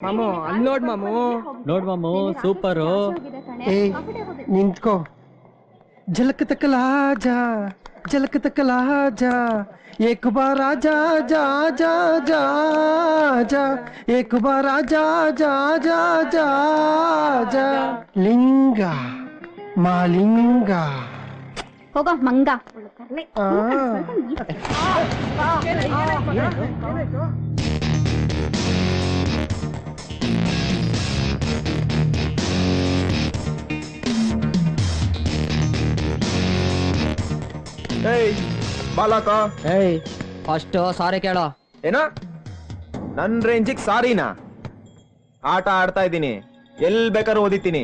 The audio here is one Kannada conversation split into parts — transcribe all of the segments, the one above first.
ಮಾಮು ಅಲ್ಲಿ ನೋಡ್ ಮಾಮು ನೋಡ್ ಮಾಮು ಸೂಪರು ಏ ನಿಂತ್ಕೋ झलक तक जा झलक तक जा एक बार आजा जा जा जा जा एक बार आजा जा जा जा जा लिंग मालिंग ಹೋಗೋ ಮಂಗ ಬಾಲಕ. ಏಯ್ ಫಸ್ಟ್ ಸಾರಿ ಕೇಳೋ. ಏನ? ನನ್ ರೇಂಜಿಗೆ ಸಾರಿನಾ? ಆಟ ಆಡ್ತಾ ಇದ್ದೀನಿ. ಎಲ್ ಬೇಕಾದ್ರೂ ಓದಿತೀನಿ.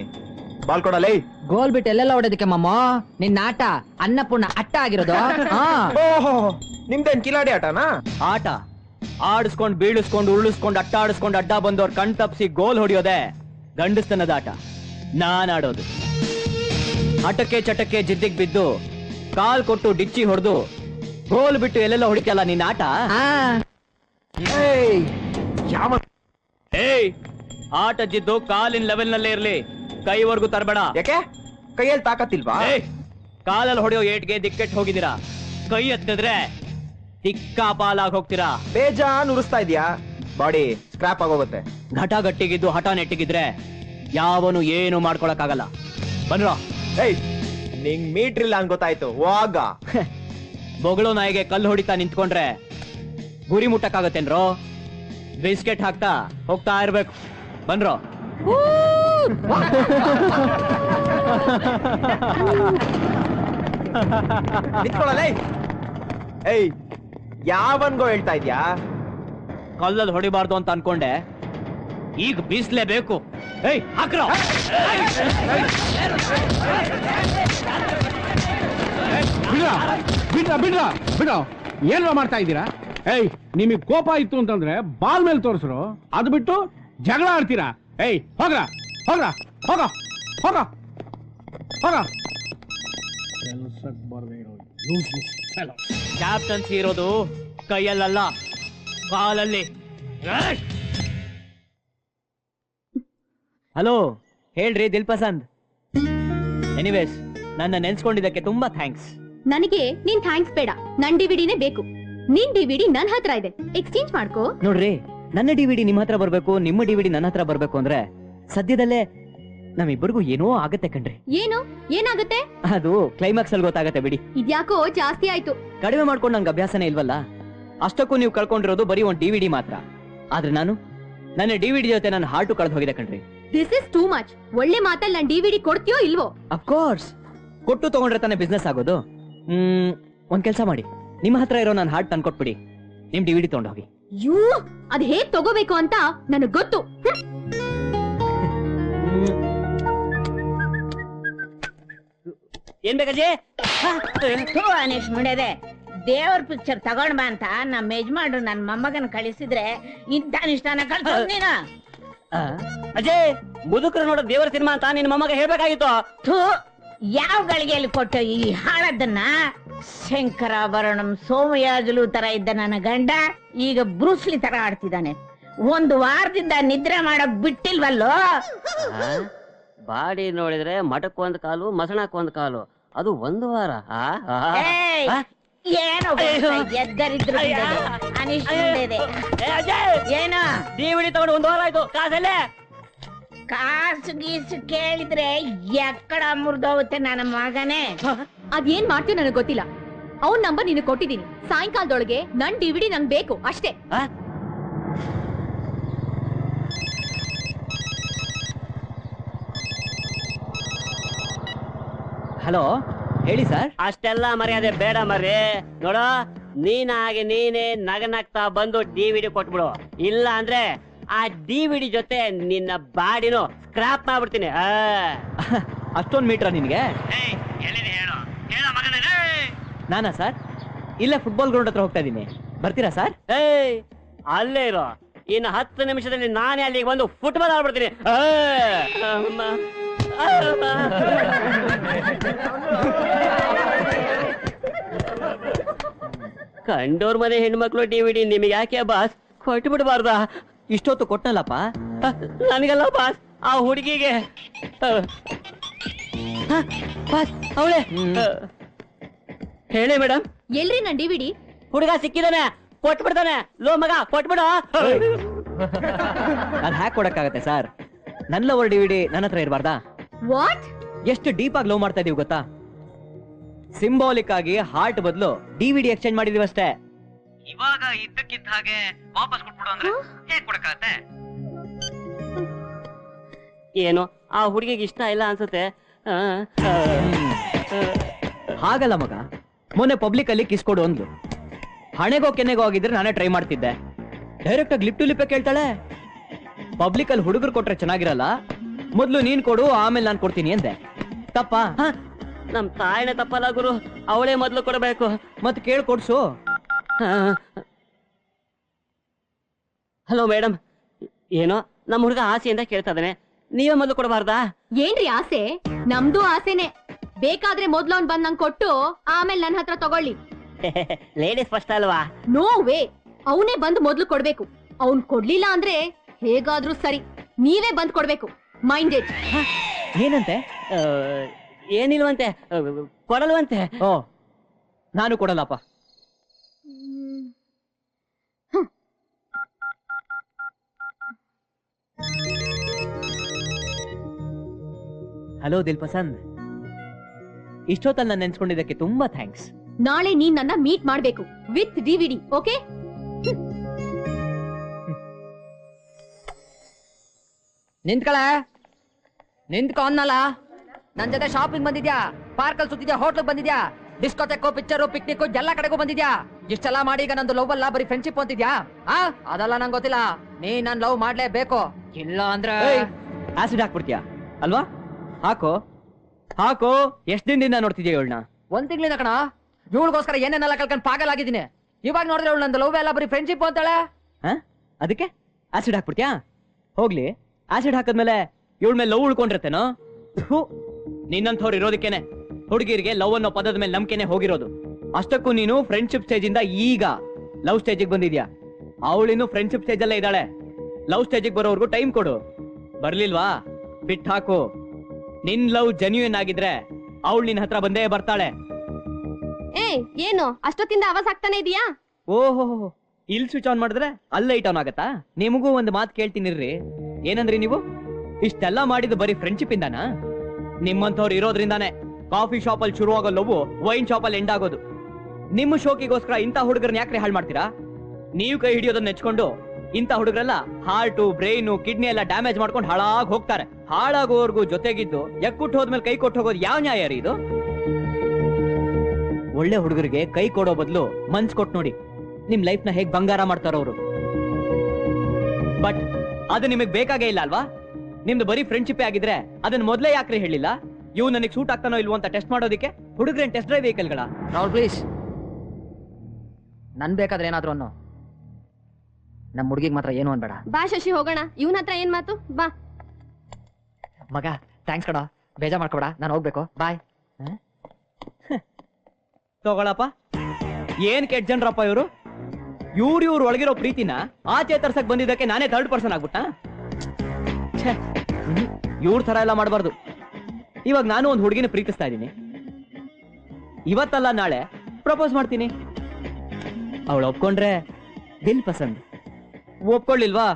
ಬಾಲ್ ಕೊಡಲೇ ಗೋಲ್ ಬಿಟ್ಟು ಎಲ್ಲೆಲ್ಲ ಹೊಡೆದಕ್ಕೆ ಮಾಮ? ನಿನ್ನ ಆಟ ಅನ್ನಪೂರ್ಣ ಅಟ್ಟ ಆಗಿರೋದು? ಹಾ. ಓಹೋ ನಿಮ್ದೇನ್ ಕಿಲಾಡಿ ಆಟನಾ? ಆಟ. ಆಡಿಸ್ಕೊಂಡು ಬೀಳ್ಸ್ಕೊಂಡು ಉರುಳಿಸ್ಕೊಂಡ್ ಅಟ್ಟ ಆಡಿಸ್ಕೊಂಡು ಅಡ್ಡ ಬಂದವ್ರ ಕಣ್ ತಪ್ಸಿ ಗೋಲ್ ಹೊಡಿಯೋದೆ ಗಂಡಸ್ತನದ ಆಟ. ನಾನ್ ಆಡೋದು. ಆಟಕ್ಕೆ ಚಟಕ್ಕೆ ಜಿದ್ದಿಗೆ ಬಿದ್ದು ಕಾಲ್ ಕೊಟ್ಟು ಡಿಚ್ಚಿ ಹೊಡೆದು ಗೋಲ್ ಬಿಟ್ಟು ಎಲ್ಲೆಲ್ಲ ಹೊಡಿತಲ್ಲ ನಿನ್ನ ಆಟ? ಆ, ಏಯ್ ಯಾವ ಏಯ್ ಆಟ ಜಿದ್ದು ಕಾಲಿನ ಲೆವೆಲ್ ನಲ್ಲೇ ಇರ್ಲಿ. ಕೈವರೆಗೂ ತರಬೇಡ. ಯಾಕೆ? ಕೈಯಲ್ಲಿ ತಾಕತ್ತಿಲ್ವಾ? ಏಯ್ ಕಾಲಲ್ಲಿ ಹೊಡೆಯೋ ಏಟ್ಗೆ ದಿಕ್ಕೆಟ್ ಹೋಗಿದ್ದೀರಾ? ಕೈ ಎತ್ತಿದ್ರೆ ತಿಕ್ಕಾಪಾಲಾಗಿ ಹೋಗ್ತೀರಾ? ಬೇಜಾನ್ ಉರಿಸ್ತಾ ಇದೀಯಾ? ಬಾಡಿ ಸ್ಕ್ರಾಪ್ ಆಗೋಗುತ್ತೆ ಘಟ ಗಟ್ಟಿಗಿದ್ದು ಹಠ ನೆಟ್ಟಿಗಿದ್ರೆ ಯಾವನು ಏನು ಮಾಡ್ಕೊಳಕ್ಕಾಗಲ್ಲ. ಬನ್ರೋ. ಏಯ್ ನಿಂಗ್ ಮೀಟ್ರಿಲ್ಲ ಇಲ್ಲ ಅಂತ ಗೊತ್ತಾಯ್ತು. ವಾಗ. ಬೊಗಳೋ ನಾಯಿಗೆ ಕಲ್ಲು ಹೊಡಿತಾ ನಿಂತ್ಕೊಂಡ್ರೆ ಗುರಿ ಮುಟ್ಟಕ್ಕಾಗತ್ತೇನ್ರೋ ಬಿಸ್ಕೆಟ್ ಹಾಕ್ತಾ ಹೋಗ್ತಾ ಇರ್ಬೇಕು ಬನ್ರೋ ಏಯ್ ಯಾವನ್ಗೋ ಹೇಳ್ತಾ ಇದ್ಯಾ ಕಲ್ಲಲ್ಲಿ ಹೊಡಿಬಾರ್ದು ಅಂತ ಅನ್ಕೊಂಡೆ ಈಗ ಬೀಸ್ಲೇಬೇಕು ಏಯ್ ಹಾಕ್ರೋ ಬಿಡ್ರಾ ಬಿಡ್ರ ಬಿಡ. ಏನ್ರ ಮಾಡ್ತಾ ಇದ್ದೀರಾ? ಏಯ್, ನಿಮಗ್ ಕೋಪ ಇತ್ತು ಅಂತಂದ್ರೆ ಬಾಲ್ ಮೇಲೆ ತೋರಿಸ್ರು. ಅದು ಬಿಟ್ಟು ಜಗಳ ಆಡ್ತೀರಾ? ಏಯ್, ಹೋಗ್ರ ಹೋಗ್ರ, ಹೋಗ ಹೋಗ ಹೋಗ. ಕ್ಯಾಪ್ಟನ್ಸಿ ಇರೋದು ಕೈಯಲ್ಲಲ್ಲ, ಕಾಲಲ್ಲಿ. ಹಲೋ, ಹೇಳ್ರಿ ದಿಲ್ಪಸಂದ್. ಎನಿವೇಸ್ ನನ್ನ ನೆನ್ಸ್ಕೊಂಡಿದ್ದಕ್ಕೆ ತುಂಬಾ ಥ್ಯಾಂಕ್ಸ್ ನನಗೆ ನೀನ್ ಥ್ಯಾಂಕ್ಸ್ ಬೇಡ. ನನ್ ಡಿವಿಡಿನೇ ಬೇಕು. ನಿನ್ ಡಿವಿಡಿ ನನ್ ಹತ್ರ ಇದೆ. ಎಕ್ಸ್ಚೇಂಜ್ ಮಾಡ್ಕೋ. ನೋಡ್ರಿ ನನ್ನ ಡಿವಿಡಿ ನಿಮ್ ಹತ್ರ ಬರ್ಬೇಕು ನಿಮ್ಮ ಡಿವಿಡಿ ನನ್ನ ಹತ್ರ ಬರ್ಬೇಕು ಅಂದ್ರೆ ಸದ್ಯದಲ್ಲೇ ನಮ್ಮಿಬ್ಬರಿಗೂ ಏನೋ ಆಗತ್ತೆ ಕಣ್ರಿ. ಏನು? ಏನಾಗುತ್ತೆ? ಅದು ಕ್ಲೈಮ್ಯಾಕ್ಸ್ ಅಲ್ಲಿ ಗೊತ್ತಾಗತ್ತೆ ಬಿಡಿ. ಇದ್ಯಾಕೋ ಜಾಸ್ತಿ ಆಯ್ತು. ಕಡಿಮೆ ಮಾಡ್ಕೊಂಡು ನಂಗೆ ಅಭ್ಯಾಸನೇ ಇಲ್ವಲ್ಲ? ಅಷ್ಟಕ್ಕೂ ನೀವು ಕಳ್ಕೊಂಡಿರೋದು ಬರೀ ಒಂದು ಡಿವಿಡಿ ಮಾತ್ರ. ಆದ್ರೆ ನಾನು ನನ್ನ ಡಿವಿಡಿ ಜೊತೆ ನನ್ನ ಹಾರ್ಟು ಕಳೆದು ಹೋಗಿದೆ ಕಣ್ರಿ. ದಿಸ್ ಇಸ್ ಟೂ ಮಚ್ ಒಳ್ಳೆ ಮಾತಲ್ಲಿ ನನ್ ಡಿವಿಡಿ ಕೊಡ್ತೀಯೋ ಇಲ್ವೋ? ಅಫ್ಕೋರ್ಸ್ ಕೊಟ್ಟು ತಗೊಂಡ್ರೆ ತಾನೇ ಬಿಸ್ನೆಸ್ ಆಗೋದು. ಹ್ಮ್ ಒಂದ್ ಕೆಲಸ ಮಾಡಿ. ನಿಮ್ಮ ಹತ್ರ ಇರೋ ನನ್ನ ಹಾರ್ಟ್ ತಂದ್ಕೊಟ್ಬಿಡಿ. ನಿಮ್ ಡಿವಿಡಿ ತಗೊಂಡೋಗಿ. ಯೂ ಅದ್ ಹೇಗ್ ತಗೋಬೇಕು ಅಂತ ನನಗ್ ಗೊತ್ತು. ಹ್ಮ್. ಏನ್ ಬೇಕಾಜಿ? ಅನೇಶ್ ಅನೀಶ್ ಮುಂಡೆದೆ. ದೇವ್ರ ಪಿಕ್ಚರ್ ತಗೊಂಡ್ ಬಾ ಅಂತ ನಮ್ಮ ಯಜಮಾನ್ರು ನನ್ ಮೊಮ್ಮಗನ್ ಕಳಿಸಿದ್ರೆ ಇಂಥ ನಿಷ್ಠಾನ ಕಳ್ಸೋದ್ ನೀನು. ಅಜಯ್ ಮುದುಕರು ನೋಡೋ ದೇವರ ಸಿನಿಮಾ ಅಂತ ನಿನ್ನ ಮೊಮ್ಮಗ ಹೇಳ್ಬೇಕಾಗಿತ್ತು? ಥೂ ಯಾವ ಗಳಿಗೆಯಲ್ಲಿ ಕೊಟ್ಟ ಈ ಹಾಳದನ್ನ ಶಂಕರಾಭರಣಂ ಸೋಮಯಾಜುಲು ತರ ಇದ್ದ ನನ್ನ ಗಂಡ ಈಗ ಬ್ರೂಸ್ಲಿ ತರ ಆಡ್ತಿದ್ದಾನೆ. ಒಂದು ವಾರದಿಂದ ನಿದ್ರೆ ಮಾಡಕ್ ಬಿಟ್ಟಿಲ್ವಲ್ಲೋ? ಬಾಡಿ ನೋಡಿದ್ರೆ ಮಠಕ್ ಒಂದ್ ಕಾಲು ಮಸಣಕ್ ಒಂದ್ ಕಾಲು. ಅದು ಒಂದು ವಾರ ಆ? ಆ? ಏಯ್, ಆ? ಏನೋ ಎದ್ದರಿದ್ರು ಅನೀಶ್ ಏನೋ? ಡಿವಿಡಿ ತಗೊಂಡು ಒಂದು ವಾರ ಆಯ್ತು. ಕಾಸಲ್ಲೇ? ಕಾಸು ಗೀಸು ಕೇಳಿದ್ರೆ ಎಕ್ಕಡ ಮುರಿದೋಗುತ್ತೆ ನನ್ನ ಮಗನೇ. ಅದೇನ್ ಮಾಡ್ತೀವಿ ನನಗೆ ಗೊತ್ತಿಲ್ಲ. ಅವ್ನ ನಂಬರ್ ನಿನ್ನ ಕೊಟ್ಟಿದ್ದೀನಿ. ಸಾಯಂಕಾಲದೊಳಗೆ ನನ್ ಡಿವಿಡಿ ನಂಗೆ ಬೇಕು ಅಷ್ಟೇ. ಹಲೋ ಹೇಳಿ ಸರ್. ಅಷ್ಟೆಲ್ಲ ಮರ್ಯಾದೆ ಬೇಡ ಮರ್ರಿ. ನೋಡೋ ನೀನಾಗಿ ನೀನೇ ನಗನಗ್ತಾ ಬಂದು ಡಿವಿಡಿ ಕೊಟ್ಬಿಡು. ಇಲ್ಲ ಅಂದ್ರೆ ಆ ಡಿವಿಡಿ ಜೊತೆ ನಿನ್ನ ಬಾಡಿನೂ ಸ್ಕ್ರಾಪ್ ಮಾಡ್ಬಿಡ್ತೀನಿ. ಆ. ಅಷ್ಟೊಂದ್ ಮೀಟ್ರ ನಿನ್ಗೆ? ನಾನಾ ಸರ್? ಇಲ್ಲೇ ಫುಟ್ಬಾಲ್ ಗ್ರೌಂಡ್ ಹತ್ರ ಹೋಗ್ತಾ ಇದ್ದೀನಿ. ಬರ್ತೀರಾ ಸರ್? ಏಯ್ ಅಲ್ಲೇ ಇರೋ. ಇನ್ನು ಹತ್ತು ನಿಮಿಷದಲ್ಲಿ ನಾನೇ ಅಲ್ಲಿಗೆ ಬಂದು ಫುಟ್ಬಾಲ್ ಆಡ್ಬಿಡ್ತೀನಿ. ಆ, ಅಮ್ಮ. ಅಮ್ಮ. ಕಂಡೋರ್ ಮನೆ ಹೆಣ್ಮಕ್ಳು ಡಿವಿಡಿ ನಿಮಗೆ ಯಾಕೆ ಬಾಸ್? ಕೊಟ್ಟು ಬಿಡಬಾರ್ದಾ ಇಷ್ಟೊತ್ತು ಕೊಟ್ಟನಲ್ಲಪ್ಪ? ನನಗಲ್ಲ ಬಾಸ್ ಆ ಹುಡುಗಿಗೆ. ಬಾಸ್ ಅವಳೆ. ಹೇಳಿ ಮೇಡಮ್ ಎಲ್ರಿ ನನ್ ಡಿವಿಡಿ ಹುಡುಗ ಸಿಕ್ಕಿದಾನೆ ಕೊಟ್ಬಿಡ್ತಾನೆ. ಲೋ ಮಗ ಕೊಟ್ಬಿಡು. ಅದ್ ಹ್ಯಾಕ್ ಕೊಡಕ್ಕಾಗತ್ತೆ ಸರ್. ನನ್ನ ಲವರ್ ಡಿವಿಡಿ ನನ್ನ ಹತ್ರ ಇರಬಾರ್ದಾ? ವಾಟ್ ಎಷ್ಟು ಡೀಪ್ ಆಗಿ ಲವ್ ಮಾಡ್ತಾ ಇದೀವಿ ಗೊತ್ತಾ? ಸಿಂಬಾಲಿಕ್ ಆಗಿ ಹಾರ್ಟ್ ಬದಲು ಡಿವಿಡಿ ಎಕ್ಸ್ಚೇಂಜ್ ಮಾಡಿದೀವಿ ಅಷ್ಟೇ. ಇವಾಗ ಇದ್ದಕ್ಕಿದ್ದ ಹಾಗೆ ವಾಪಸ್ ಕೊಟ್ಬಿಡು ಅಂದ್ರೆ ಹೇಗ್ ಕೊಡಕಾಗತ್ತೆ ಏನು? ಆ ಹುಡುಗಿಗೆ ಇಷ್ಟ ಇಲ್ಲ ಅನ್ಸುತ್ತೆ. ಆ, ಆ, ಆ. ಹಾಗಲ್ಲ ಮಗ. ಮೊನ್ನೆ ಪಬ್ಲಿಕ್ ಅಲ್ಲಿ ಕಿಸ್ ಕೊಡು ಅಂದ್ಲು. ಹಣೆಗೋ ಕೆನೆಗೋ ಆಗಿದ್ರೆ ನಾನೇ ಟ್ರೈ ಮಾಡ್ತಿದ್ದೆ. ಡೈರೆಕ್ಟ್ ಆಗಿ ಲಿಪ್ ಟು ಲಿಪ್ಪೆ ಕೇಳ್ತಾಳೆ. ಪಬ್ಲಿಕ್ ಅಲ್ಲಿ ಹುಡುಗರು ಕೊಟ್ರೆ ಚೆನ್ನಾಗಿರಲ್ಲ. ಮೊದ್ಲು ನೀನ್ ಕೊಡು ಆಮೇಲೆ ನಾನು ಕೊಡ್ತೀನಿ ಅಂದೆ. ತಪ್ಪಾ? ಹ, ನಮ್ ತಾಯಿನೇ ತಪ್ಪಲ್ಲ ಗುರು. ಅವಳೇ ಮೊದ್ಲು ಕೊಡಬೇಕು. ಮತ್ತೆ ಕೇಳ್ ಕೊಡ್ಸು. ಹಲೋ ಮೇಡಮ್ ಏನೋ ನಮ್ಮ ಹುಡುಗ ಆಸೆಯಿಂದ ಕೇಳ್ತಾ ಇದ್ದಾನೆ. ನೀವೇ ಮೊದಲು ಕೊಡಬಾರ್ದಾ? ಏನ್ರಿ ಆಸೆ? ನಮ್ದು ಆಸೆನೆ. ಬೇಕಾದ್ರೆ ಮೊದ್ಲು ಅವ್ನ್ ಬಂದ್ ನಂಗ್ ಕೊಟ್ಟು ಆಮೇಲೆ ನನ್ ಹತ್ರ ತಗೊಳ್ಳಿ. ಲೇಡೀಸ್ ಫಸ್ಟ್ ಅಲ್ವಾ? ನೋ ವೇ ಅವನೇ ಬಂದು ಮೊದ್ಲು ಕೊಡ್ಬೇಕು. ಅವ್ನ್ ಕೊಡ್ಲಿಲ್ಲ ಅಂದ್ರೆ ಹೇಗಾದ್ರೂ ಸರಿ. ನೀವೇ ಬಂದ್ ಕೊಡ್ಬೇಕು. ಮೈಂಡೆಡ್ ಏನಂತೆ? ಏನಿಲ್ವಂತೆ? ಕೊಡಲ್ವಂತೆ? ಓ ನಾನು ಕೊಡಲ್ಲಪ್ಪ. ಹಲೋ ದಿಲ್ ಪಸಂದ್ ಇಷ್ಟೊತ್ತಲ್ಲಿ ನಾನು ನೆನ್ಸ್ಕೊಂಡಿದ್ದಕ್ಕೆ ತುಂಬಾ ಥ್ಯಾಂಕ್ಸ್. ನಾಳೆ ನೀನ್ ನನ್ನ ಮೀಟ್ ಮಾಡ್ಬೇಕು ವಿತ್ ಡಿವಿಡಿ ಓಕೆ? ನಿಂತ್ಕಳ? ನಿಂತ್ಕೊ ಅನ್ನಲ್ಲ? ನನ್ ಜೊತೆ ಶಾಪಿಂಗ್ ಬಂದಿದ್ಯಾ? ಪಾರ್ಕಲ್ ಅಲ್ಲಿ ಸುತ್ತಿದ್ಯಾ? ಹೋಟ್ಲ್ ಬಂದಿದ್ಯಾ? ಡಿಸ್ಕೋಟೆಕ್ ಪಿಕ್ಚರು ಪಿಕ್ನಿಕ್ ಎಲ್ಲ ಕಡೆಗೂ ಬಂದಿದ್ಯಾ? ಇಷ್ಟೆಲ್ಲ ಮಾಡಿ ಈಗ ನಂದು ಲವ್ ಅಲ್ಲ ಬರೀ ಫ್ರೆಂಡ್ಶಿಪ್ ಅಂತಿದ್ಯಾ? ಆ? ಅದೆಲ್ಲ ನಂಗೆ ಗೊತ್ತಿಲ್ಲ. ನೀ ನನ್ ಲವ್ ಮಾಡ್ಲೇಬೇಕು. ಇಲ್ಲ ಅಂದ್ರೆ ಆಸಿಡ್ ಹಾಕ್ಬಿಡ್ತೀಯಾ? ಅಲ್ವಾ? ಹಾಕೋ. ಹಾಕೋ. ಎಷ್ಟ್ ದಿನದಿಂದ ನೋಡ್ತಿದ್ಯಾ ಇವಳನ್ನ? ಒಂದ್ ತಿಂಗಳಿಂದ ಕಣ. ಇವಳಿಗೋಸ್ಕರ ಏನೇನೆಲ್ಲ ಕಲ್ಕೊಂಡ್ ಪಾಗಲಾಗಿದ್ದೀನಿ. ಇವಾಗ ನೋಡಿದ್ರೆ ಇವಳು ನಂದು ಲವ್ ಎಲ್ಲ ಬರೀ ಫ್ರೆಂಡ್ಶಿಪ್ ಅಂತಾಳೆ. ಹಾ? ಅದಕ್ಕೆ? ಆಸಿಡ್ ಹಾಕ್ಬಿಡ್ತೀಯಾ? ಹೋಗ್ಲಿ. ಆಸಿಡ್ ಹಾಕದ್ಮೇಲೆ ಇವಳ ಮೇಲೆ ಲವ್ ಉಳ್ಕೊಂಡಿರ್ತೇನೋ? ಥು, ನಿನ್ನಂಥವ್ರು ಇರೋದಕ್ಕೇನೆ. ಹುಡುಗಿರಿಗೆ ಲವ್ ಅನ್ನೋ ಪದದ ಮೇಲೆ ನಂಬಿಕೆನೆ ಹೋಗಿರೋದು. ಅಷ್ಟಕ್ಕೂ ನೀನು ಫ್ರೆಂಡ್ಶಿಪ್ ಸ್ಟೇಜ್ ಇಂದ ಈಗ ಲವ್ ಸ್ಟೇಜಿಗೆ ಬಂದಿದ್ಯಾ? ಅವಳಿನ್ನು ಫ್ರೆಂಡ್ಶಿಪ್ ಸ್ಟೇಜ್ ಅಲ್ಲೇ ಇದ್ದಾಳೆ. ಲವ್ ಸ್ಟೇಜಿಗೆ ಬರೋವರೆಗೂ ಟೈಮ್ ಕೊಡು. ಬರ್ಲಿಲ್ವಾ? ಬಿಟ್ ಹಾಕು. ನಿನ್ ಲವ್ ಜೆನ್ಯೂನ್ ಆಗಿದ್ರೆ ಅವಳು ನಿನ್ ಹತ್ರ ಬಂದೇ ಬರ್ತಾಳೆ. ಏ ಏನು? ಅಷ್ಟೊತ್ತಿಂದ ಆವಾಜ್ ಆಗ್ತಾನೆ ಇದೀಯಾ? ಓಹೋ ಇಲ್ಲಿ ಸ್ವಿಚ್ ಆನ್ ಮಾಡಿದ್ರೆ ಅಲ್ಲೇ ಲೈಟ್ ಆನ್ ಆಗತ್ತಾ? ನಿಮಗೂ ಒಂದು ಮಾತು ಕೇಳ್ತೀನಿರ್ರಿ. ಏನಂದ್ರಿ ನೀವು? ಇಷ್ಟೆಲ್ಲ ಮಾಡಿದ್ದು ಬರೀ ಫ್ರೆಂಡ್ಶಿಪ್ ಇಂದಾನಾ? ನಿಮ್ಮಂಥವ್ರು ಇರೋದ್ರಿಂದಾನೆ. ಕಾಫಿ ಶಾಪ್ ಅಲ್ಲಿ ಶುರುವಾಗೋ ಲವ್ ವೈನ್ ಅಲ್ಲಿ ಎಂಡ್ ಆಗೋದು. ನಿಮ್ಮ ಶೋಕಿಗೋಸ್ಕರ ಇಂಥ ಹುಡುಗರನ್ನ ಯಾಕೆ ಹಾಳು ಮಾಡ್ತೀರಾ? ನೀವು ಕೈ ಹಿಡಿಯೋದನ್ನ ನೆಚ್ಕೊಂಡು ಇಂಥ ಹುಡುಗರೆಲ್ಲ ಹಾರ್ಟು, ಬ್ರೈನು, ಕಿಡ್ನಿ ಎಲ್ಲ ಡ್ಯಾಮೇಜ್ ಮಾಡ್ಕೊಂಡು ಹಾಳಾಗಿ ಹೋಗ್ತಾರೆ. ಹಾಳಾಗೋವರೆಗೂ ಜೊತೆಗಿದ್ದು ಎಕ್ಕುಟ್ಟು ಹೋದ್ಮೇಲೆ ಕೈ ಕೊಟ್ಟು ಹೋಗೋದು ಯಾವ ನ್ಯಾಯ ರೀ ಇದು? ಒಳ್ಳೆ ಹುಡುಗರಿಗೆ ಕೈ ಕೊಡೋ ಬದಲು ಮನ್ಸ್ ಕೊಟ್ಟು ನೋಡಿ. ನಿಮ್ ಲೈಫ್ನ ಹೇಗ್ ಬಂಗಾರ ಮಾಡ್ತಾರ ಅವರು. ಬಟ್ ಅದು ನಿಮಗ್ ಬೇಕಾಗೇ ಇಲ್ಲ ಅಲ್ವಾ? ನಿಮ್ದು ಬರೀ ಫ್ರೆಂಡ್ಶಿಪ್ ಆಗಿದ್ರೆ ಅದನ್ನ ಮೊದ್ಲೇ ಯಾಕ್ರೆ ಹೇಳಿಲ್ಲ? ಇವ್ ನನಗೆ ಸೂಟ್ ಆಗ್ತಾನೋ ಇಲ್ವೋ ಅಂತ ಟೆಸ್ಟ್ ಮಾಡೋದಕ್ಕೆ ಹುಡುಗ್ರೇನ್ ಟೆಸ್ಟ್ ಡ್ರೈವ್ ವೆಹಿಕಲ್ಗಳ ರಾಹುಲ್ ಪ್ಲೀಸ್ ನನ್ ಬೇಕಾದ್ರೆ ಏನಾದ್ರು ಅನ್ನೋ. ನಮ್ಮ ಹುಡುಗಿಗೆ ಮಾತ್ರ ಏನು ಅನ್ಬೇಡ. ಬಾ ಶಶಿ ಹೋಗೋಣ. ಇವನ ಹತ್ರ ಏನ್ ಮಾತು? ಬಾ. ಮಗ ಥ್ಯಾಂಕ್ಸ್ ಕಡ ಬೇಜಾರ್ ಮಾಡ್ಕೊಬೇಡ. ನಾನು ಹೋಗ್ಬೇಕು. ಬಾಯ್ ತಗೊಳಪ್ಪ. ಏನ್ ಕೆಟ್ಟ ಜನರಪ್ಪ ಇವರು? ಇವ್ರು ಇವ್ರು ಒಳಗಿರೋ ಪ್ರೀತಿನ ಆಚೆ ತರ್ಸಕ್ ಬಂದಿದ್ದಕ್ಕೆ ನಾನೇ ಥರ್ಡ್ ಪರ್ಸನ್ ಆಗ್ಬಿಟ್ಟ ಇವ್ರ ತರ ಎಲ್ಲ ಮಾಡಬಾರ್ದು. ಇವಾಗ ನಾನು ಒಂದು ಹುಡುಗಿನ ಪ್ರೀತಿಸ್ತಾ ಇದ್ದೀನಿ. ಇವತ್ತಲ್ಲ ನಾಳೆ ಪ್ರಪೋಸ್ ಮಾಡ್ತೀನಿ. ಅವಳು ಒಪ್ಕೊಂಡ್ರೆ ದಿಲ್ ಪಸಂದ್. ಒಪ್ಕೊಳ್ಳಿಲ್ವಾ?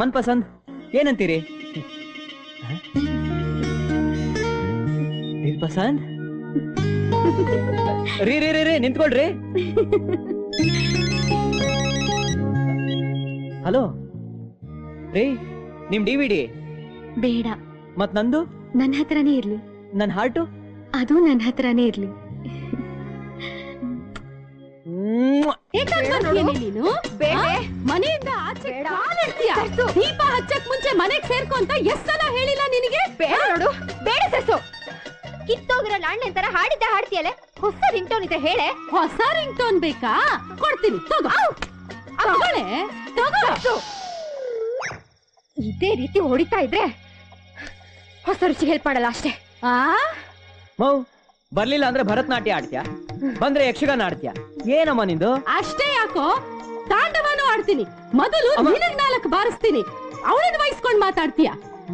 ಮನ್ ಪಸಂದ್ ಏನಂತೀರಿ? ದಿಲ್ ಪಸಂದ್? ರೀ ರೀ ರೀ ರೀ ನಿಂತ್ಕೊಳ್ರಿ. ಹಲೋ ರೀ ನಿಮ್ ಡಿ ವಿ ಡಿ? ಬೇಡ. ಮತ್ ನಂದು? ನನ್ನ ಹತ್ರನೇ ಇರ್ಲಿ. ನನ್ ಹಾರ್ಟು? ಅದು ನನ್ನ ಹತ್ರನೇ ಇರ್ಲಿ. ನೀನು? ಮನೆಯಿಂದ ಆಚೆ ಕಾಲಿಡ್ತೀಯ ದೀಪ ಹಚ್ಚಕ್ ಮುಂಚೆ ಮನೆಗ್ ಸೇರ್ಕೊ ಅಂತ ಎಷ್ಟ್ ಸಲ ಹೇಳಿಲ್ಲ ನಿನಗೆ? ಬೇಡ ನೋಡು. ಬೇಡ ಸೆಸು ಕಿತ್ತೋಗಿರೋ ನಾಣ್ಯ ತರ ಹಾಡಿದ್ದ ಹಾಡ್ತೀಯಲೆ ಹೊಸ ರಿಂಗ್ಟೋನ್ ಇದ್ರೆ ಹೇಳೆ. ಹೊಸ ರಿಂಗ್ಟೋನ್ ಬೇಕಾ? ಕೊಡ್ತೀನಿ ತಗೋ. ತಗೊಳೆ ತಗೋ. ಇದೇ ರೀತಿ ಹೊಡಿತಾ ಇದ್ರೆ ಹೊಸ ರುಚಿ ಹೆಲ್ಪ್ ಮಾಡಲ್ಲ ಅಷ್ಟೇ. ಆ? ಮೌ ಬರ್ಲಿಲ್ಲ ಅಂದ್ರೆ ಭರತನಾಟ್ಯ ಆಡ್ತೀಯ? ಬಂದ್ರೆ ಯಕ್ಷಗಾನ ಆಡ್ತ್ಯಾ? ಏನಮ್ಮ ನಿಂದು? ಅಷ್ಟೇ ಯಾಕೋ? ತಾಂಡವನು ಆಡ್ತೀನಿ. ಮೊದಲು ನಿನಗ್ ನಾಲ್ಕು ಬಾರಿಸ್ತೀನಿ. ಅವಳನ್ನ ವಹಿಸ್ಕೊಂಡ್ ಮಾತಾಡ್ತೀಯ?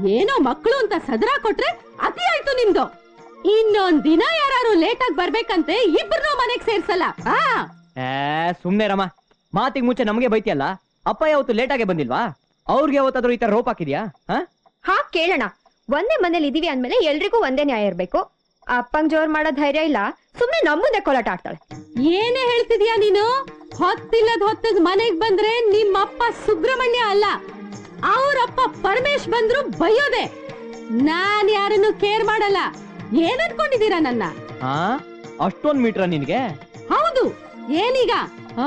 ಏನೋ ಮಕ್ಕಳು ಅಂತ ಸದರ ಕೊಟ್ರೆ ಅತಿ ಆಯ್ತು ನಿಮ್ದು ಇನ್ನೊಂದ್ ದಿನ ಯಾರು ಲೇಟ್ ಆಗಿ ಬರ್ಬೇಕಂತೆ ಇಬ್ರು ಮನೆಗ್ ಸೇರ್ಸಲ್ಲ. ಆ? ಏ ಸುಮ್ನೆ ರಮ. ಮಾತಿಗೆ ಮುಂಚೆ ನಮಗೆ ಬೈತಿಯಲ್ಲ? ಅಪ್ಪ ಯಾವತ್ತು ಲೇಟ್ ಆಗಿ ಬಂದಿಲ್ವಾ? ಅವ್ರಿಗೆ ಯಾವತ್ತಾದ್ರೂ ಈ ತರ ರೋಪ್ ಹಾಕಿದ್ಯಾ? ಹಾ? ಹಾ ಕೇಳೋಣ. ಒಂದೇ ಮನೇಲಿ ಇದೀವಿ ಅಂದ್ಮೇಲೆ ಎಲ್ರಿಗೂ ಒಂದೇ ನ್ಯಾಯ ಇರ್ಬೇಕು. ಅಪ್ಪಂಗ್ ಜೋರ್ ಮಾಡೋ ಧೈರ್ಯ ಇಲ್ಲ ಸುಮ್ನೆ ನಮ್ಮ ಕೊಲಾಟ ಕೋಲಾಟ ಆಡ್ತಾಳೆ ಏನೇ ಹೇಳ್ತಿದ್ಯಾ ನೀನು? ಹೊತ್ತಿಲ್ಲದ ಹೊತ್ತದ ಮನೆಗ್ ಬಂದ್ರೆ ನಿಮ್ಮಪ್ಪ ಸುಬ್ರಹ್ಮಣ್ಯ ಅಲ್ಲ ಅವ್ರಪ್ಪ ಪರಮೇಶ್ ಬಂದ್ರು ಬೈಯೋದೆ. ನಾನ್ ಯಾರನ್ನು ಕೇರ್ ಮಾಡಲ್ಲ. ಏನ್ ಅನ್ಕೊಂಡಿದೀರಾ ನನ್ನ? ಹಾ ಅಷ್ಟೊಂದ್ ಮೀಟ್ರ ನಿನ್ಗೆ? ಹೌದು ಏನೀಗ?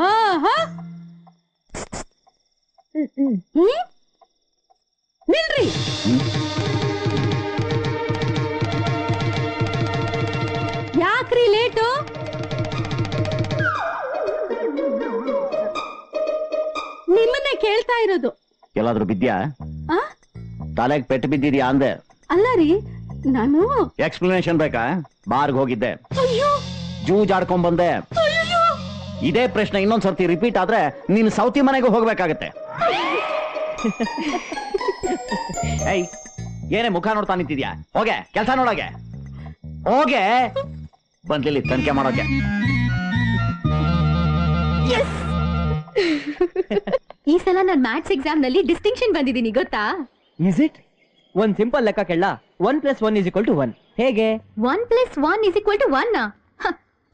ಆಹಾ. ಹ್ಮ್? ನಿಲ್ರಿ. ಯಾಕ್ರಿ ಲೇಟು? ನಿಮ್ಮನ್ನೇ ಕೇಳ್ತಾ ಇರೋದು. ಎಲ್ಲಾದ್ರೂ ಬಿದ್ಯಾ ಆ? ತಲೆಗೆ ಪೆಟ್ಟು ಬಿದ್ದಿದ್ಯಾ ಅಂದೆ. ಅಲ್ಲ ರೀ ನಾನು ಎಕ್ಸ್ಪ್ಲನೇಷನ್ ಬೇಕಾ? ಬಾರ್ಗ್ ಹೋಗಿದ್ದೆ. ಅಯ್ಯೋ! ಜೂಜಾಡ್ಕೊಂಡ್ ಬಂದೆ ಅಯ್ಯೋ! ಇದೇ ಪ್ರಶ್ನೆ ಇನ್ನೊಂದ್ ಸರ್ತಿ ರಿಪೀಟ್ ಆದ್ರೆ ನೀನು ಸೌತಿ ಮನೆಗೆ ಹೋಗ್ಬೇಕಾಗತ್ತೆ. ಏಯ್ ಏನೇ ಮುಖ ನೋಡ್ತಾ ನಿಂತಿದ್ಯಾ? ಹೋಗೆ ಕೆಲಸ ನೋಡೋಗೆ. ಹೋಗೆ. ಬಂದ್ಲಿ ತನಿಖೆ ಮಾಡೋಕೆ. ಈ ಸಲ ನಾನ್ ಮ್ಯಾಥ್ಸ್ ಎಕ್ಸಾಮ್ನಲ್ಲಿ ಡಿಸ್ಟಿಂಕ್ಷನ್ ಬಂದಿದ್ದೀನಿ ಗೊತ್ತಾ? ಇಸ್ ಇಟ್ ಒಂದ್ ಸಿಂಪಲ್ ಲೆಕ್ಕ ಕೇಳ one plus one is equal to one ಹೇಗೆ? One plus one is equal to one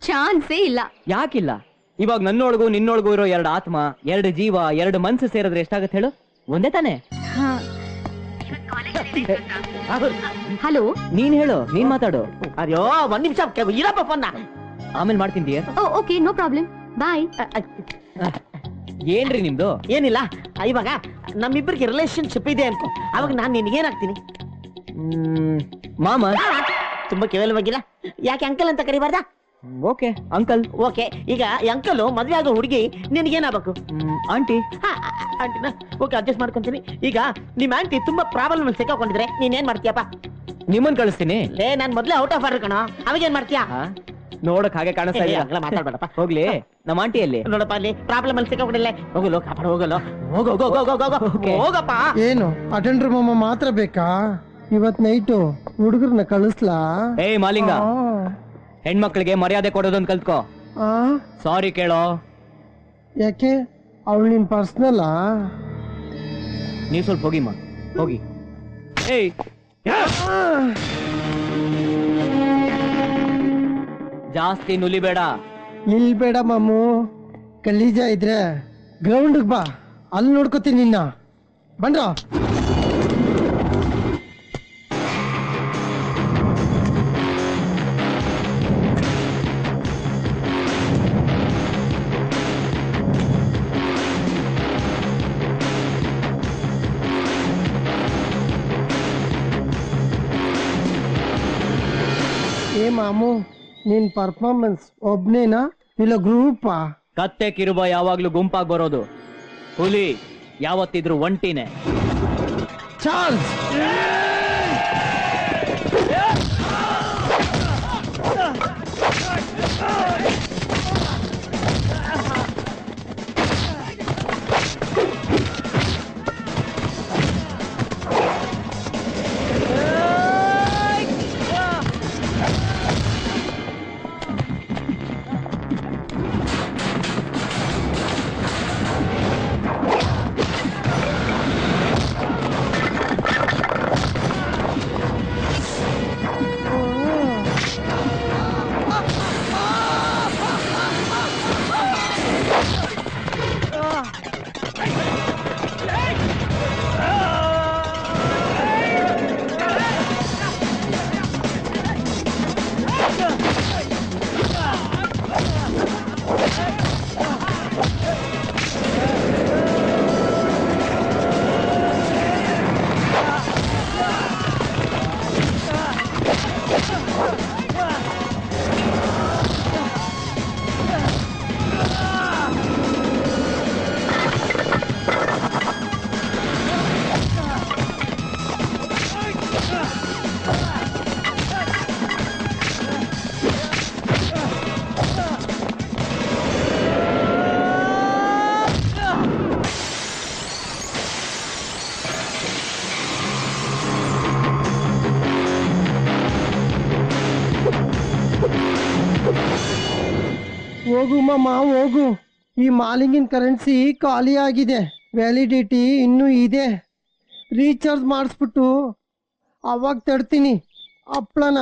ಚಾನ್ಸೇ ಇಲ್ಲ. ಯಾಕಿಲ್ಲ? ಇವಾಗ ನನ್ನೊಳಗೂ ನಿನ್ನೊಳಗೂ ಇರೋ ಎರಡು ಆತ್ಮ ಎರಡು ಜೀವ ಎರಡು ಮನ್ಸು ಸೇರಿದ್ರೆ ಎಷ್ಟಾಗತ್ತೆ ಹೇಳು? ಒಂದೇ ತಾನೆ? ಹಲೋ? ನೀನ್ ಹೇಳು ನೀನ್ ಮಾತಾಡು. ಅಯ್ಯೋ ಒಂದ್ ನಿಮಿಷ ಇರಪ್ಪ ಫೋನ್ ಆಮೇಲೆ ಮಾಡ್ತೀನಿ dear. Okay no problem. Bye. ಏನ್ರಿ ನಿಮ್ದು? ಏನಿಲ್ಲ. ಇವಾಗ ನಮ್ಮಿಬ್ಬರಿಗೆ ರಿಲೇಶನ್ಶಿಪ್ ಇದೆ ಅನ್ಕೋ. ಅವಾಗ ನಾನು ನಿನಗೇನಾಗ್ತೀನಿ ಮ್, ಮಾಮ. ತುಂಬಾ ಕೇವಲವಾಗಿಲ್ಲ. ಯಾಕೆ ಅಂಕಲ್ ಅಂತ ಕರಿಬಾರ್ದಾ? Okay uncle. ಓಕೆ ಈಗ ಅಂಕಲ್ ಮದ್ವೆ ಆಗೋ ಹುಡುಗಿ ನಿನಗೇನಾಗಬೇಕು? ಆಂಟಿ. ಆಂಟಿನ? ಓಕೆ ಅಡ್ಜಸ್ಟ್ ಮಾಡ್ಕೊಂತೀನಿ. ಈಗ ನಿಮ್ಮ ಆಂಟಿ ತುಂಬಾ ಪ್ರಾಬ್ಲಮ್ ಸಿಕ್ಕಾಕೊಂಡಿದ್ರೆ ನೀನೇನ್ ಏನ್ ಮಾಡ್ತೀಯಪ್ಪ? ನಿಮ್ಮನ್ ಕಳಿಸ್ತೀನಿ. ಲೇ ನಾನು ಮೊದ್ಲೇ ಔಟ್ ಆಫ್ ಆರ್ಡರ್ ಕಣ. ಅವಾಗ ಏನ್ ಮಾಡ್ತೀಯಾ ನೋಡಕ್ ಹಾಗೆ ಕಾಣಿಸ್ತಾ ಇಲ್ಲ. ಮಾತಾಡ್ಬೇಡಪ್ಪ. ಹೋಗ್ಲಿ ನಮ್ಮ ಆಂಟಿಯಲ್ಲಿ. ನೋಡಪ್ಪ ಅಲ್ಲಿ ಪ್ರಾಬ್ಲಮ್ ಅಲ್ಲಿ ಸಿಕ್ಕಾಕೊಂಡಿಲ್ಲ ಹೋಗಲು ಕಾಪಾಡ ಹೋಗಲು ಹೋಗೋ ಹೋಗೋ ಹೋಗೋ ಹೋಗು ಹೋಗು. Okay. ಹೋಗಪ್ಪ. ಏನು ಅಟೆಂಡರ್ ಮಾಮ ಮಾತ್ರ ಬೇಕಾ? ಇವತ್ ನೈಟು ಹುಡುಗರನ್ನ ಕಳಿಸ್ಲಾ? ಏ ಮಾಲಿಂಗ. ಹೆಣ್ಮಕ್ಳಿಗೆ ಮರ್ಯಾದೆ ಕೊಡೋದನ್ನ ಕಲ್ತ್ಕೋ. ಆ, ಸಾರಿ ಕೇಳೋ. ಯಾಕೆ? ಅವಳು ನಿನ್ ಪರ್ಸ್ನಲ್ಲಾ ನೀವ್ ಸ್ವಲ್ಪ ಹೋಗಿಮ್ಮ ಹೋಗಿ. ಏಯ್! ಜಾಸ್ತಿ ನುಲಿಬೇಡ. ನಿಲ್ಬೇಡ ಬೇಡ ಮಾಮು. ಕಲೀಜ ಇದ್ರೆ ಗ್ರೌಂಡ್ ಬಾ. ಅಲ್ಲಿ ನೋಡ್ಕೋತೀನಿ ನಿನ್ನ. ಬಂದ್ರ? ಮಾಮು ನಿನ್ ಪರ್ಫಾರ್ಮೆನ್ಸ್ ಒಬ್ನೇನಾ ಇಲ್ಲ ಗ್ರೂಪಾ? ಕತ್ತೆ ಕಿರುಬ ಯಾವಾಗ್ಲೂ ಗುಂಪಾಗಿ ಬರೋದು. ಹುಲಿ ಯಾವತ್ತಿದ್ರು ಒಂಟಿನೇ. ಚಾರ್ಲ್ಸ್! Let's go. ಹೋಗು ಮಾಮ ಹೋಗು. ಈ ಮಾಲಿಂಗಿನ ಕರೆನ್ಸಿ ಖಾಲಿ ಆಗಿದೆ ವ್ಯಾಲಿಡಿಟಿ ಇನ್ನೂ ಇದೆ. ರೀಚಾರ್ಜ್ ಮಾಡಿಸ್ಬಿಟ್ಟು ಅವಾಗ ತಡ್ತೀನಿ. ಅಪ್ಪಳನ.